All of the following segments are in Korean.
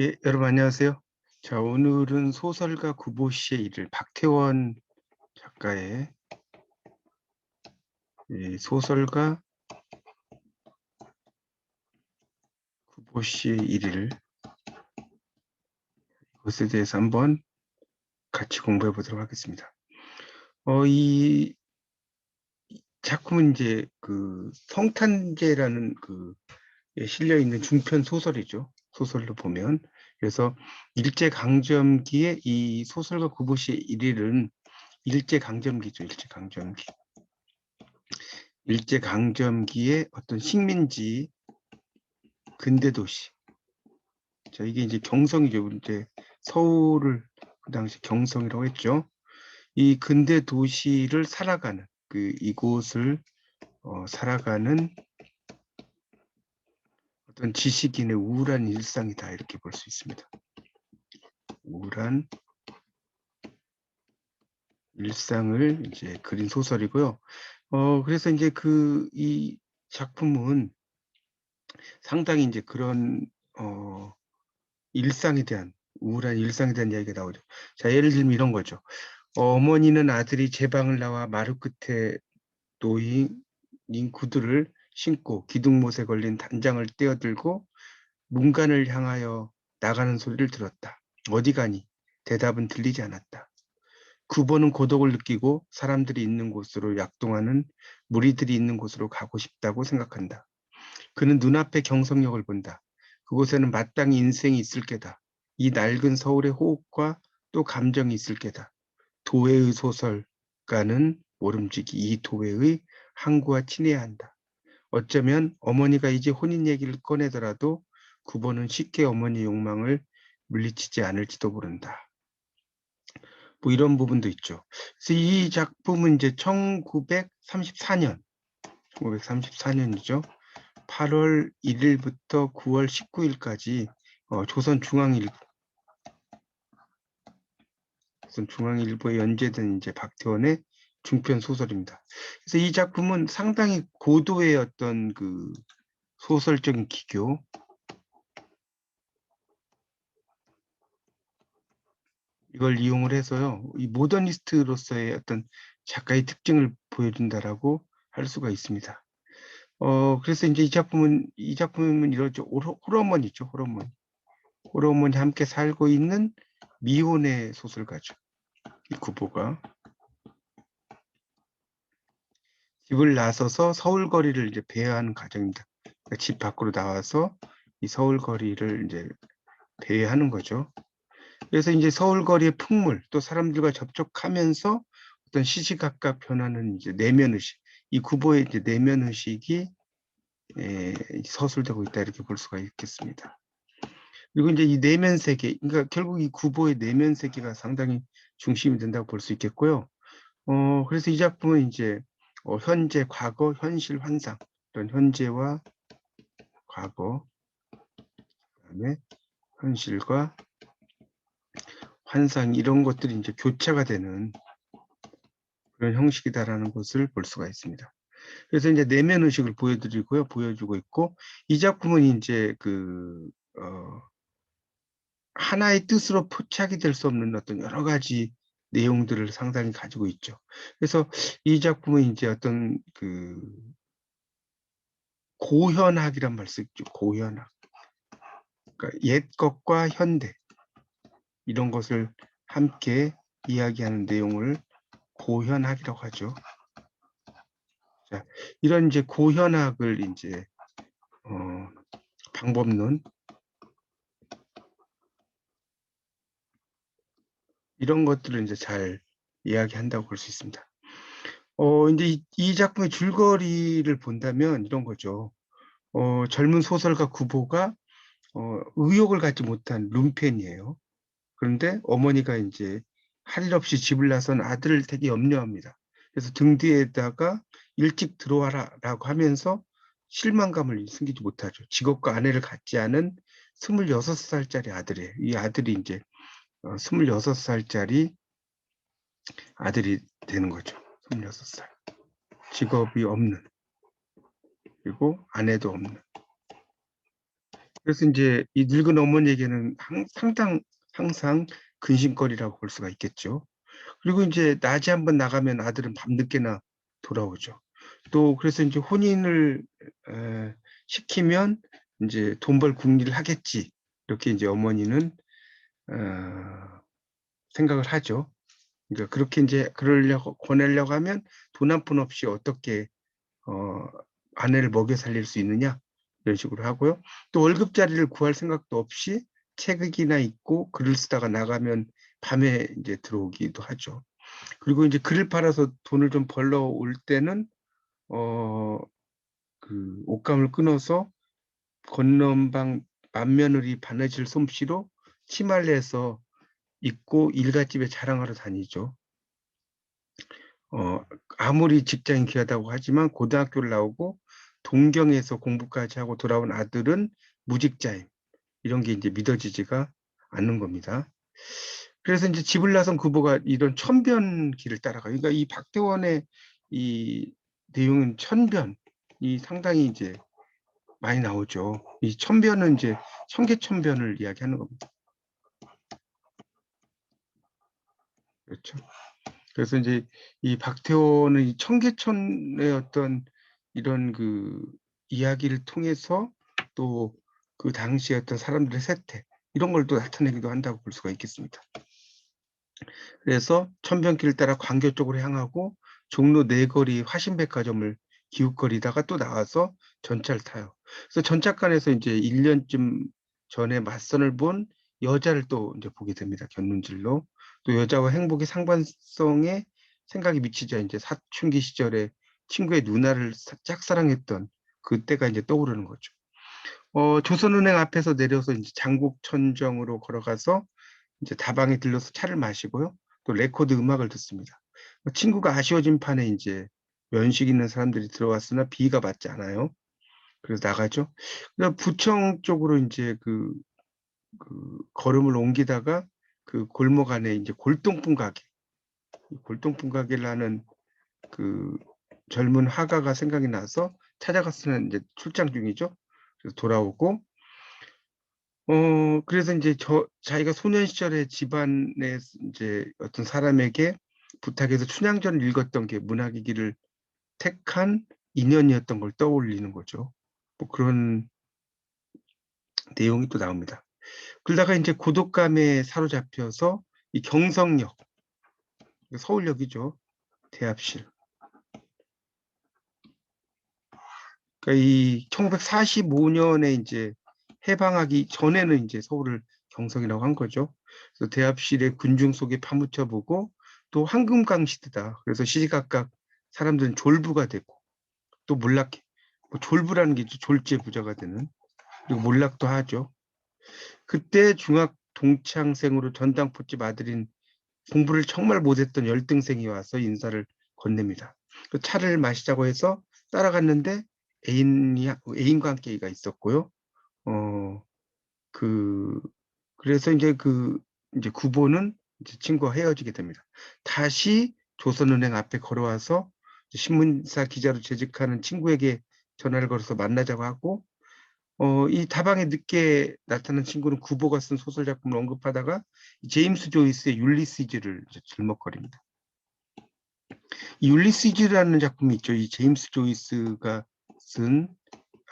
예, 여러분 안녕하세요. 자, 오늘은 소설가 구보 씨의 일을 박태원 작가의 예, 소설가 구보 씨의 일을 이것에 대해서 한번 같이 공부해 보도록 하겠습니다. 어, 이 작품은 이제 그 성탄제라는 그 예, 실려 있는 중편 소설이죠. 소설로 보면 그래서 일제 강점기에 이 소설가 구보 씨의 일일은 일제 강점기죠. 일제 강점기. 일제 강점기의 어떤 식민지 근대 도시. 자, 이게 이제 경성이죠. 이제 서울을 그 당시 경성이라고 했죠. 이 근대 도시를 살아가는 그 이곳을 어, 살아가는 어떤 지식인의 우울한 일상이다 이렇게 볼 수 있습니다. 우울한 일상을 이제 그린 소설이고요. 어 그래서 이제 그 이 작품은 상당히 이제 그런 어 일상에 대한 우울한 일상에 대한 이야기가 나오죠. 자 예를 들면 이런 거죠. 어머니는 아들이 제 방을 나와 마루 끝에 놓인 구두를 신고 기둥못에 걸린 단장을 떼어들고 문간을 향하여 나가는 소리를 들었다. 어디 가니? 대답은 들리지 않았다. 구보는 고독을 느끼고 사람들이 있는 곳으로 약동하는 무리들이 있는 곳으로 가고 싶다고 생각한다. 그는 눈앞에 경성역을 본다. 그곳에는 마땅히 인생이 있을 게다. 이 낡은 서울의 호흡과 또 감정이 있을 게다. 도회의 소설가는 모름지기 이 도회의 항구와 친해야 한다. 어쩌면 어머니가 이제 혼인 얘기를 꺼내더라도 구보는 쉽게 어머니 욕망을 물리치지 않을지도 모른다. 뭐 이런 부분도 있죠. 그래서 이 작품은 이제 1934년, 1934년이죠. 8월 1일부터 9월 19일까지 어, 조선중앙일보, 조선중앙일보에 연재된 이제 박태원의 중편 소설입니다. 그래서 이 작품은 상당히 고도의 어떤 그 소설적인 기교, 이걸 이용을 해서요, 이 모더니스트로서의 어떤 작가의 특징을 보여준다라고 할 수가 있습니다. 어, 그래서 이제 이 작품은, 이 작품은 이러죠. 호러머니죠, 호러머니. 호러머니 함께 살고 있는 미혼의 소설가죠. 이 구보가. 집을 나서서 서울 거리를 이제 배회하는 과정입니다. 그러니까 집 밖으로 나와서 이 서울 거리를 이제 배회하는 거죠. 그래서 이제 서울 거리의 풍물 또 사람들과 접촉하면서 어떤 시시각각 변하는 이제 내면 의식, 이 구보의 이제 내면 의식이 에, 서술되고 있다 이렇게 볼 수가 있겠습니다. 그리고 이제 이 내면 세계, 그러니까 결국 이 구보의 내면 세계가 상당히 중심이 된다고 볼 수 있겠고요. 어, 그래서 이 작품은 이제 어, 현재, 과거, 현실, 환상 이런 현재와 과거 그다음에 현실과 환상 이런 것들이 이제 교차가 되는 그런 형식이다라는 것을 볼 수가 있습니다. 그래서 이제 내면 의식을 보여드리고요, 보여주고 있고 이 작품은 이제 그 어, 하나의 뜻으로 포착이 될 수 없는 어떤 여러 가지 내용들을 상당히 가지고 있죠. 그래서 이 작품은 이제 어떤 그 고현학이란 말 쓰죠. 고현학. 그러니까 옛 것과 현대 이런 것을 함께 이야기하는 내용을 고현학이라고 하죠. 자, 이런 이제 고현학을 이제 어, 방법론 이런 것들을 이제 잘 이야기한다고 볼 수 있습니다. 어, 이제 이, 이, 작품의 줄거리를 본다면 이런 거죠. 어, 젊은 소설가 구보가 어, 의욕을 갖지 못한 룸펜이에요. 그런데 어머니가 이제 할 일 없이 집을 나선 아들을 되게 염려합니다. 그래서 등 뒤에다가 일찍 들어와라 라고 하면서 실망감을 숨기지 못하죠. 직업과 아내를 갖지 않은 26살짜리 아들이에요. 이 아들이 이제 26살짜리 어, 아들이 되는 거죠. 26살. 직업이 없는. 그리고 아내도 없는. 그래서 이제 이 늙은 어머니에게는 항 상당 항상 근심거리라고 볼 수가 있겠죠. 그리고 인제 낮에 한번 나가면 아들은 밤늦게나 돌아오죠. 또 그래서 인제 혼인을 에 시키면 인제 '돈 벌 궁리를 하겠지.' 이렇게 인제 어머니는 어 생각을 하죠. 그러니까 그렇게 인제 그러려고 보내려고 하면 돈 한 푼 없이 어떻게 어 아내를 먹여 살릴 수 있느냐 이런 식으로 하고요. 또 월급자리를 구할 생각도 없이 책이나 읽고 글을 쓰다가 나가면 밤에 인제 들어오기도 하죠. 그리고 인제 글을 팔아서 돈을 좀 벌러 올 때는 어 그 옷감을 끊어서 건넌방 맏며느리 바느질 솜씨로 내서 입고 일갓집에 자랑하러 다니죠. 어 아무리 직장이 귀하다고 하지만 고등학교를 나오고 동경에서 공부까지 하고 돌아온 아들은 무직자임. 이런 게 인제 믿어지지가 않는 겁니다. 그래서 인제 집을 나선 구보가 이런 천변 길을 따라가요. 그러니까 이 박태원의 이 내용은 천변 이 상당히 이제 많이 나오죠. 이 천변은 인제 청계천변을 이야기하는 겁니다. 그렇죠. 그래서 인제 이 박태원은 이 청계천의 어떤 이런 그 이야기를 통해서 또 그 당시의 어떤 사람들의 세태 이런 걸 또 나타내기도 한다고 볼 수가 있겠습니다. 그래서 천변길을 따라 광교 쪽으로 향하고 종로 내거리 화신백화점을 기웃거리다가 또 나와서 전차를 타요. 그래서 전차간에서 인제 1 년쯤 전에 맞선을 본 여자를 또 인제 보게 됩니다, 곁눈질로. 또 여자와 행복의 상관성에 생각이 미치자 인제 사춘기 시절에 친구의 누나를 사 짝사랑했던 그때가 인제 떠오르는 거죠. 어 조선은행 앞에서 내려서 인제 장곡천정으로 걸어가서 인제 다방에 들러서 차를 마시고요. 또 레코드 음악을 듣습니다. 그 친구가 아쉬워진 판에 인제 면식 있는 사람들이 들어왔으나 비위가 맞지 않아요. 그래서 나가죠. 그다음 부청 쪽으로 인제 그 그 걸음을 옮기다가 그 골목 안에 인제 골동품 가게 이 골동품 가게를 하는 그 젊은 화가가 생각이 나서 찾아갔으나 인제 출장 중이죠. 그래서 돌아오고 어 그래서 인제 저 자기가 소년 시절에 집안에 인제 어떤 사람에게 부탁해서 춘향전을 읽었던 게 길을 택한 인연이었던 걸 떠올리는 거죠. 뭐 그런 내용이 또 나옵니다. 그러다가 인제 고독감에 사로잡혀서 이 경성역 서울역이죠. 대합실. 그러니까 이 1945 년에 인제 해방하기 전에는 인제 서울을 경성이라고 한 거죠. 그래서 대합실에 군중 속에 파묻혀 보고 또 황금강 시대다. 그래서 시시각각 사람들은 졸부가 되고 또 몰락해. 뭐 졸부라는 게 졸지부자가 되는 그리고 몰락도 하죠. 그때 중학 동창생으로 전당포집 아들인 공부를 정말 못했던 열등생이 와서 인사를 건넵니다. 그 차를 마시자고 해서 따라갔는데 애인이 애인과 함께가 있었고요. 어 그 그래서 인제 그 인제 구보는 이제 친구와 헤어지게 됩니다. 다시 조선은행 앞에 걸어와서 신문사 기자로 재직하는 친구에게 전화를 걸어서 만나자고 하고 어 이 다방에 늦게 나타난 친구는 구보가 쓴 소설 작품을 언급하다가 제임스 조이스의 율리시즈를 이제 들먹거립니다. 이 율리시즈라는 작품이 있죠. 이 제임스 조이스가 쓴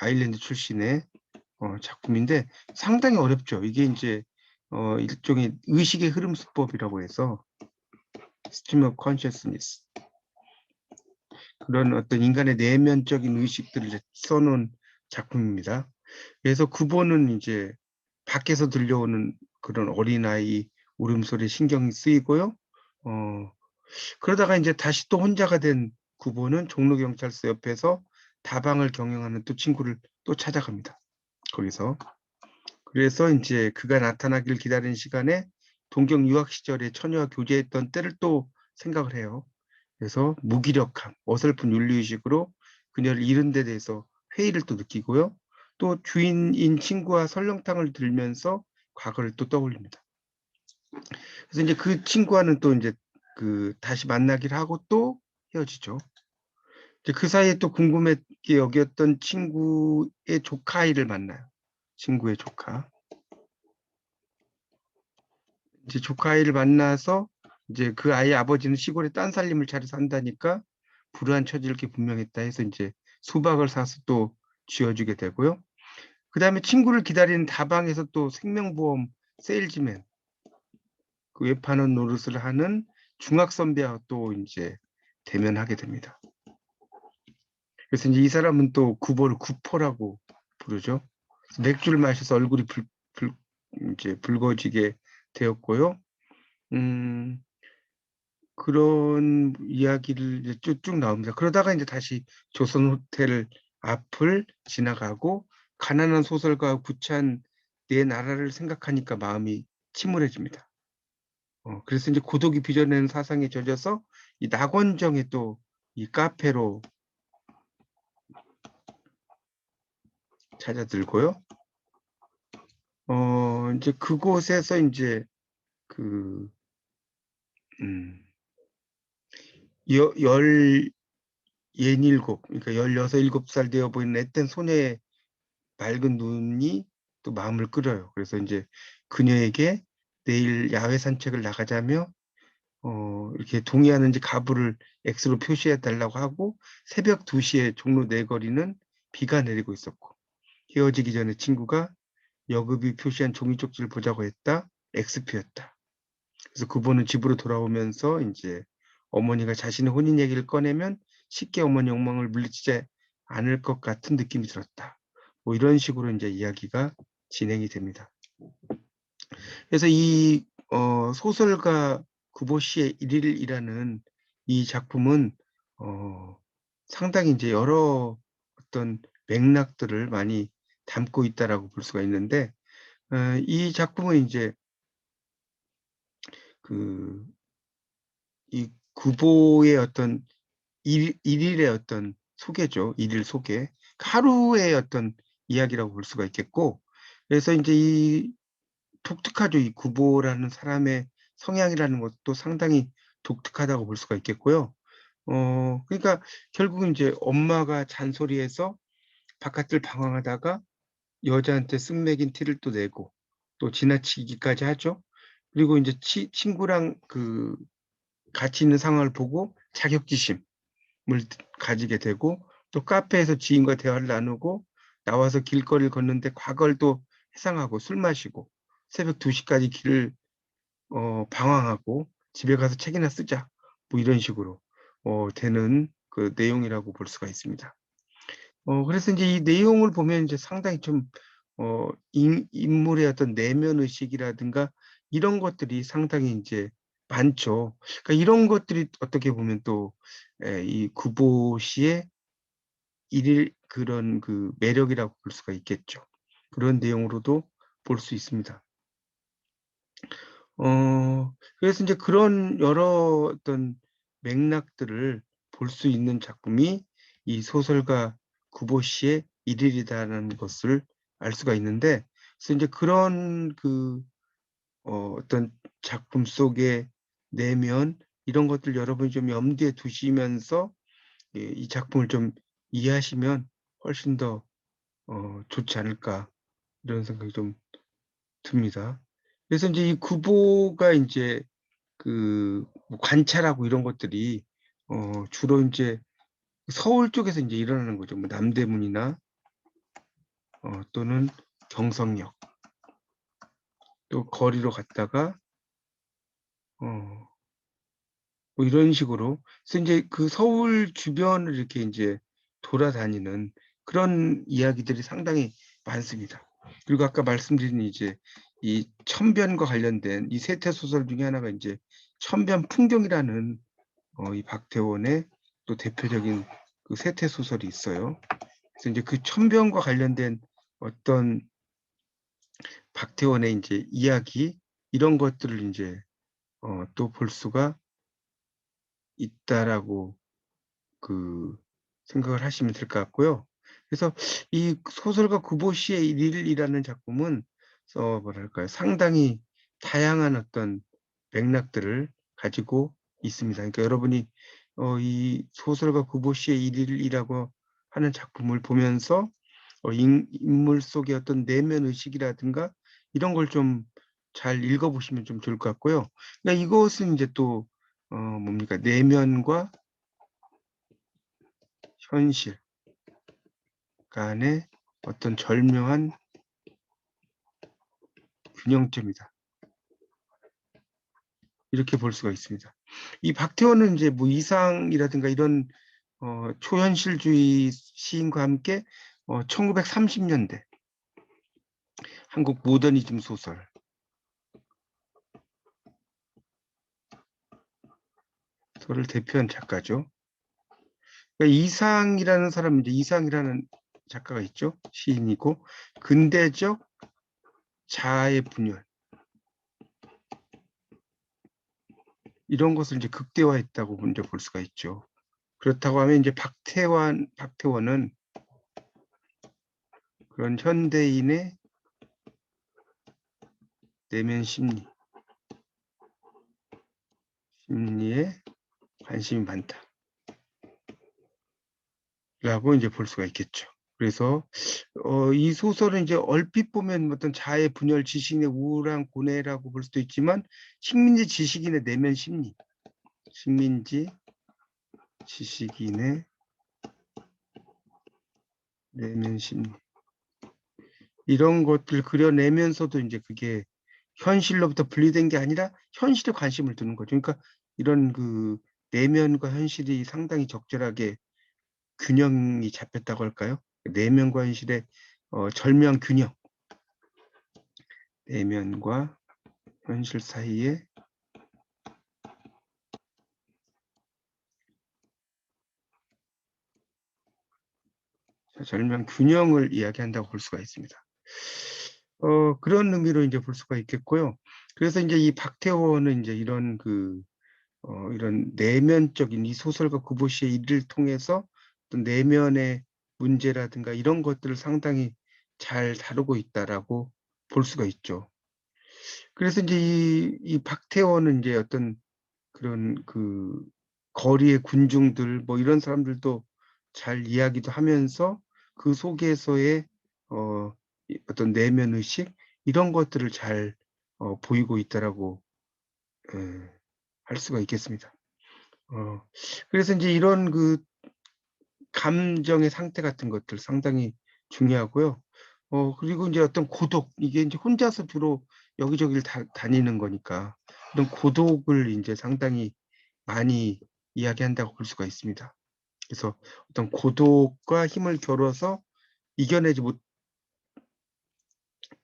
아일랜드 출신의 어 작품인데 상당히 어렵죠. 이게 인제 어 일종의 의식의 흐름 수법이라고 해서 stream of consciousness 그런 어떤 인간의 내면적인 의식들을 이제 써 놓은 작품입니다. 그래서 구보는 인제 밖에서 들려오는 그런 어린아이 울음소리에 신경이 쓰이고요. 어 그러다가 인제 다시 또 혼자가 된 구보는 종로경찰서 옆에서 다방을 경영하는 또 친구를 또 찾아갑니다. 거기서. 그래서 인제 그가 나타나기를 기다리는 시간에 동경 유학 시절에 처녀와 교제했던 때를 또 생각을 해요. 그래서 무기력함, 어설픈 윤리의식으로 그녀를 잃은 데 대해서 회의를 또 느끼고요. 또 주인인 친구와 설렁탕을 들면서 과거를 또 떠올립니다. 그래서 인제 그 친구와는 또 인제 그 다시 만나기를 하고 또 헤어지죠. 이제 그 사이에 또 궁금했게 여겼던 친구의 조카 아이를 만나요. 친구의 조카. 이제 조카 아이를 만나서 이제 그 아이 아버지는 시골에 딴 살림을 차려 산다니까 불우한 처지를 게 분명했다 해서 이제 수박을 사서 또 쥐어주게 되고요. 그 다음에 친구를 기다리는 다방에서 또 생명보험 세일즈맨 그 외파는 노릇을 하는 중학 선배와 또 이제 대면하게 됩니다. 그래서 이제 이 사람은 또 구보를 구포라고 부르죠. 맥주를 마셔서 얼굴이 불, 불, 이제 붉어지게 되었고요. 음, 그런 이야기를 이제 쭉쭉 나옵니다. 그러다가 이제 다시 조선 호텔 앞을 지나가고 가난한 소설가 구찬 내 나라를 생각하니까 마음이 침울해집니다. 어, 그래서 이제 고독이 빚어내는 사상에 젖어서 이 낙원정에 또 이 카페로 찾아들고요. 어, 이제 그곳에서 이제 그, 음, 여, 열, 예닐곱, 그러니까 열여섯, 일곱 살 되어 보이는 앳된 소녀의 맑은 눈이 또 마음을 끌어요. 그래서 이제 그녀에게 내일 야외 산책을 나가자며 어, 이렇게 동의하는 이제 가부를 X로 표시해 달라고 하고 새벽 2시에 종로 내거리는 비가 내리고 있었고 헤어지기 전에 친구가 여급이 표시한 종이 쪽지를 보자고 했다. X표였다. 그래서 그분은 집으로 돌아오면서 이제 어머니가 자신의 혼인 얘기를 꺼내면 쉽게 어머니 욕망을 물리치지 않을 것 같은 느낌이 들었다. 뭐 이런 식으로 이제 이야기가 진행이 됩니다. 그래서 이 어, 소설가 구보 씨의 일일이라는 이 작품은 어, 상당히 이제 여러 어떤 맥락들을 많이 담고 있다라고 볼 수가 있는데 어, 이 작품은 이제 그 이 구보의 어떤 일, 일일의 어떤 소개죠. 일일 소개. 하루의 어떤 이야기라고 볼 수가 있겠고 그래서 이제 이 독특하죠. 이 구보라는 사람의 성향이라는 것도 상당히 독특하다고 볼 수가 있겠고요. 어, 그러니까 결국은 이제 엄마가 잔소리해서 바깥을 방황하다가 여자한테 쓴맥인 티를 또 내고 또 지나치기까지 하죠. 그리고 이제 치, 친구랑 그 같이 있는 상황을 보고 자격지심을 가지게 되고 또 카페에서 지인과 대화를 나누고 나와서 길거리를 걷는데 과거를 또 회상하고 술 마시고 새벽 2시까지 길을 어, 방황하고 집에 가서 책이나 쓰자 뭐 이런 식으로 어, 되는 그 내용이라고 볼 수가 있습니다. 어, 그래서 이제 이 내용을 보면 이제 상당히 좀 어, 인, 인물의 어떤 내면 의식이라든가 이런 것들이 상당히 이제 많죠. 그러니까 이런 것들이 어떻게 보면 또 이 구보 씨의 일일 그런 그 매력이라고 볼 수가 있겠죠. 그런 내용으로도 볼 수 있습니다. 어, 그래서 이제 그런 여러 어떤 맥락들을 볼 수 있는 작품이 이 소설가 구보 씨의 일일이다라는 것을 알 수가 있는데, 그래서 이제 그런 그 어, 어떤 작품 속의 내면 이런 것들 여러분이 좀 염두에 두시면서 예, 이 작품을 좀 이해하시면 훨씬 더 어, 좋지 않을까 이런 생각이 좀 듭니다. 그래서 이제 이 구보가 이제 그뭐 관찰하고 이런 것들이 어, 주로 이제 서울 쪽에서 이제 일어나는 거죠. 뭐 남대문이나 어, 또는 경성역 또 거리로 갔다가 어, 뭐 이런 식으로 그래서 이제 그 서울 주변을 이렇게 이제 돌아다니는 그런 이야기들이 상당히 많습니다. 그리고 아까 말씀드린 이제 이 천변과 관련된 이 세태 소설 중에 하나가 이제 천변 풍경이라는 어, 이 박태원의 또 대표적인 그 세태 소설이 있어요. 그래서 이제 그 천변과 관련된 어떤 박태원의 이제 이야기 이런 것들을 이제 어, 또 볼 수가 있다라고 그 생각을 하시면 될 것 같고요. 그래서 이 소설가 구보 씨의 일이라는 작품은 어, 뭐랄까요 상당히 다양한 어떤 맥락들을 가지고 있습니다. 그러니까 여러분이 어, 이 소설가 구보 씨의 일이라고 하는 작품을 보면서 어 인 인물 속의 어떤 내면 의식이라든가 이런 걸 좀 잘 읽어 보시면 좀 좋을 것 같고요. 그러니까 이것은 인제 또 어 뭡니까? 내면과 현실 간의 어떤 절묘한 균형점이다. 이렇게 볼 수가 있습니다. 이 박태원은 인제 뭐 이상이라든가 이런 어 초현실주의 시인과 함께 어 1930 년대 한국 모더니즘 소설 소를 대표한 작가죠. 그러니까 이상이라는 이제 이상이라는 작가가 있죠. 시인이고 근대적 자아의 분열 이런 것을 이제 극대화했다고 먼저 볼 수가 있죠. 그렇다고 하면 이제 박태환 박태원은 그런 현대인의 내면 심리 심리에 관심이 많다. 라고 이제 볼 수가 있겠죠. 그래서 어 이 소설은 이제 얼핏 보면 어떤 자아의 분열, 지식인의 우울한 고뇌라고 볼 수도 있지만 식민지 지식인의 내면 심리, 식민지 지식인의 내면 심리 이런 것들 그려내면서도 인제 그게 현실로부터 분리된 게 아니라 현실에 관심을 두는 거죠. 그러니까 이런 그 내면과 현실이 상당히 적절하게 균형이 잡혔다고 할까요? 내면과 현실의 어 절묘한 균형. 내면과 현실 사이에 절묘한 균형을 이야기한다고 볼 수가 있습니다. 어 그런 의미로 인제 볼 수가 있겠고요. 그래서 인제 이 박태원은 인제 이런 그 어 이런 내면적인 이 소설가 구보 씨의 일을 통해서 어떤 내면의 문제라든가 이런 것들을 상당히 잘 다루고 있다라고 볼 수가 있죠. 그래서 인제 이 이 박태원은 인제 어떤 그런 그 거리의 군중들 뭐 이런 사람들도 잘 이야기도 하면서 그 속에서의 어이 어떤 내면 의식 이런 것들을 잘 어 보이고 있다라고 예 할 수가 있겠습니다. 어 그래서 인제 이런 그 감정의 상태 같은 것들 상당히 중요하고요. 어 그리고 인제 어떤 고독 이게 인제 혼자서 주로 여기저기를 다 다니는 거니까 이런 고독을 인제 상당히 많이 이야기한다고 볼 수가 있습니다. 그래서 어떤 고독과 힘을 겨뤄서 이겨내지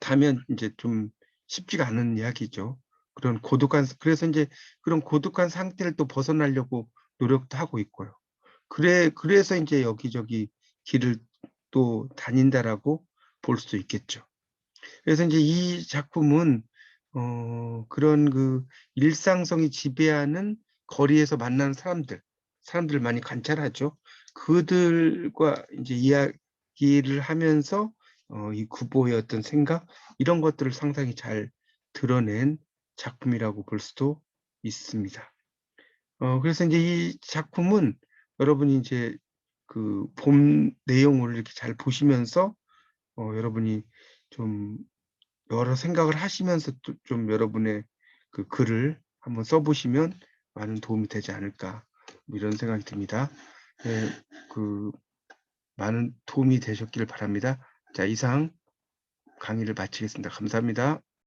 못하면 인제 좀 쉽지가 않은 이야기죠. 그런 고독한 그래서 인제 그런 고독한 상태를 또 벗어나려고 노력도 하고 있고요. 그래 그래서 인제 여기저기 길을 또 다닌다라고 볼 수도 있겠죠. 그래서 인제 이 작품은 어 그런 그 일상성이 지배하는 거리에서 만나는 사람들, 사람들을 많이 관찰하죠. 그들과 인제 이야기를 하면서 어 이 구보의 어떤 생각 이런 것들을 상당히 잘 드러낸 작품이라고 볼 수도 있습니다. 어 그래서 인제 이 작품은 여러분이 인제 그본 내용을 이렇게 잘 보시면서 어 여러분이 좀 여러 생각을 하시면서 또 좀 여러분의 그 글을 한번 써 보시면 많은 도움이 되지 않을까 뭐 이런 생각이 듭니다. 예그 많은 도움이 되셨기를 바랍니다. 자 이상 강의를 마치겠습니다. 감사합니다.